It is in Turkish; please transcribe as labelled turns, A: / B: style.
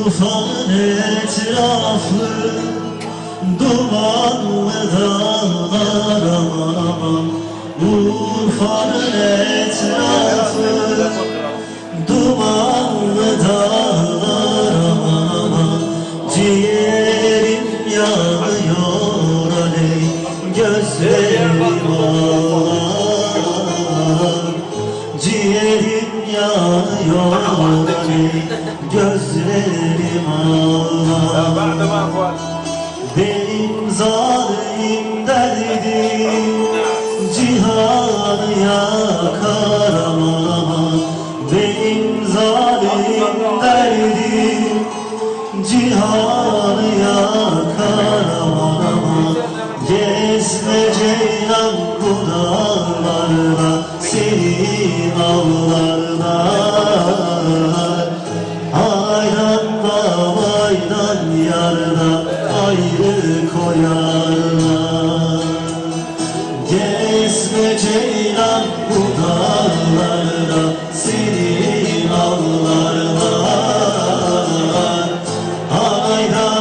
A: Urfa'nın etrafı dumanlı dağlar aman aman Urfa'nın etrafı dumanlı dağlar aman aman Ciğerim yanıyor aley gözlerim ağlar. Ciğerim yanıyor aley gözlerim ağlar. Beni zalim derdim Cihanı yakar ama Benim zalim derdim Cihanı ayrı koyarlar. Gezme ceylan bu dağlarda Seni ağlarlar Hayran